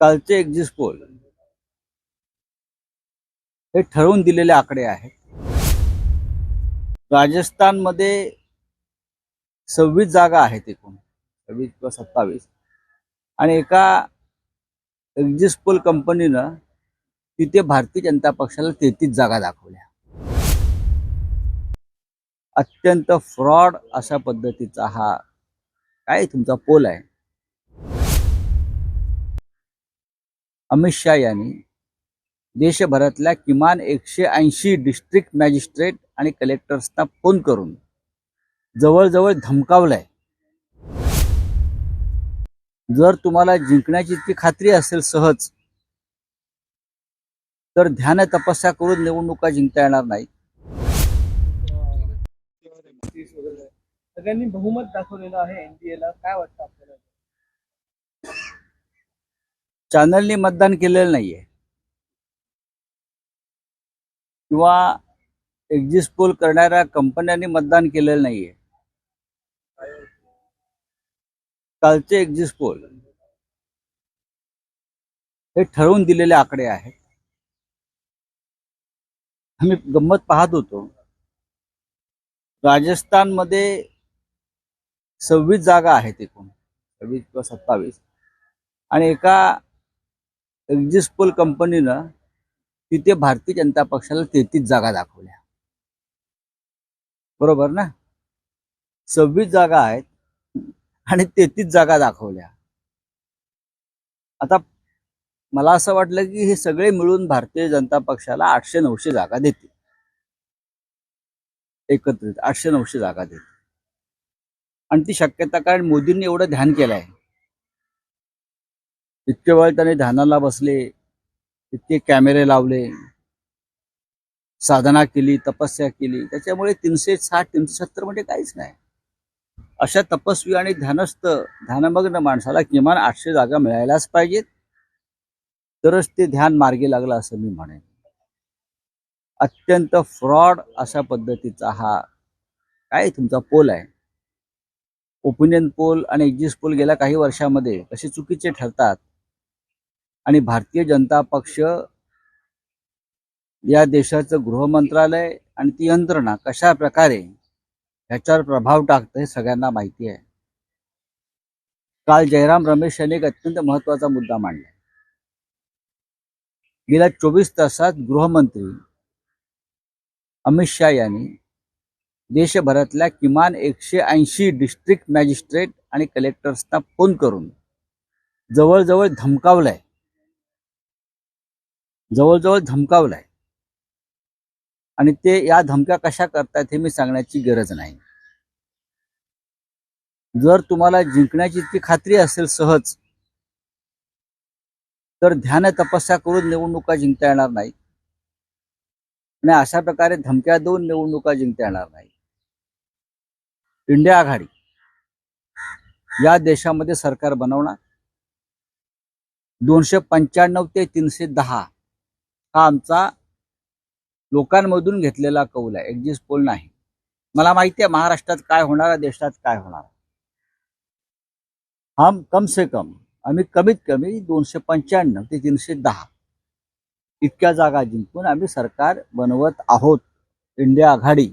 कालचे exist pole हे ठरवून दिलेले आकडे आहेत. राजस्थानमध्ये सव्वीस जागा आहेत एकूण. सव्वीस किंवा सत्तावीस. आणि एका एक्झिस्ट पोल कंपनीनं तिथे भारतीय जनता पक्षाला तेहतीस जागा दाखवल्या. अत्यंत फ्रॉड अशा पद्धतीचा हा काय तुमचा पोल आहे? अमित शाह यांनी देशभरातल्या किमान एकशे ऐंशी डिस्ट्रिक्ट मॅजिस्ट्रेट आणि कलेक्टर्सना फोन करून जवळजवळ आहे जर तुम्हाला जिंकण्याची इतकी खात्री असेल सहज तर ध्यान तपस्या करून निवडणुका जिंकता येणार नाही सगळ्यांनी बहुमत दाखवलेलं आहे एनडीएला काय वाटतं चॅनलनी मतदान केलेलं नाहीये. किंवा एक्झिस्ट पोल करणाऱ्या कंपन्यांनी मतदान केलेलं नाहीये. कालचे एक्झिस्ट पोल हे ठरवून दिलेले आकडे आहेत. आम्ही गंमत पाहत होतो. राजस्थानमध्ये सव्वीस जागा आहेत एकूण. सव्वीस किंवा सत्तावीस. आणि एका एक्झिस्पोल कंपनीनं तिथे भारतीय जनता पक्षाला तेहतीस जागा दाखवल्या. बरोबर ना? सव्वीस जागा आहेत आणि तेहतीस जागा दाखवल्या. आता मला असं वाटलं की हे सगळे मिळून भारतीय जनता पक्षाला आठशे नऊशे जागा देतील. एकत्रित आठशे नऊशे जागा देतील. आणि ती शक्यता कारण मोदींनी एवढं ध्यान केलं आहे इतके वेळ त्याने ध्यानाला बसले इतके कॅमेरे लावले साधना केली तपस्या केली. त्याच्यामुळे तीनशे साठ तीनशे सत्तर म्हणजे काहीच नाही. अशा तपस्वी आणि ध्यानस्थ ध्यानमग्न माणसाला किमान आठशे जागा मिळायलाच पाहिजेत. तरच ते ध्यान मार्गी लागलं असं मी म्हणेन. अत्यंत फ्रॉड अशा पद्धतीचा हा काय तुमचा पोल आहे? ओपिनियन पोल आणि एक्झिस्ट पोल गेल्या काही वर्षामध्ये कसे चुकीचे ठरतात? आणि भारतीय जनता पक्ष या देशाचं गृहमंत्रालय आणि ती यंत्रणा कशा प्रकारे ह्याच्यावर प्रभाव टाकतं हे सगळ्यांना माहिती आहे. काल जयराम रमेश यांनी एक अत्यंत महत्त्वाचा मुद्दा मांडला. गेल्या चोवीस तासात गृहमंत्री अमित शहा यांनी देशभरातल्या किमान एकशे ऐंशी डिस्ट्रिक्ट मॅजिस्ट्रेट आणि कलेक्टर्सना फोन करून जवळजवळ धमकावलंय जवळजवळ धमकावलंय. आणि ते या धमक्या कशा करतात हे मी सांगण्याची गरज नाही. जर तुम्हाला जिंकण्याची इतकी खात्री असेल सहज तर ध्यान तपस्या करून निवडणुका जिंकता येणार नाही आणि अशा प्रकारे धमक्या देऊन निवडणुका जिंकता येणार नाही इंडिया आघाडी. या देशामध्ये सरकार बनवणार. दोनशे पंच्याण्णव ते तीनशे दहा हा आमचा लोकांमधून घेतलेला कौल आहे. एक्झिस्ट पोल नाही. मला माहिती आहे महाराष्ट्रात काय होणार देशात काय होणार हम कम से कम आम्ही कमीत कमी दोनशे पंच्याण्णव ते तीनशे दहा इतक्या जागा जिंकून आम्ही सरकार बनवत आहोत. इंडिया आघाडी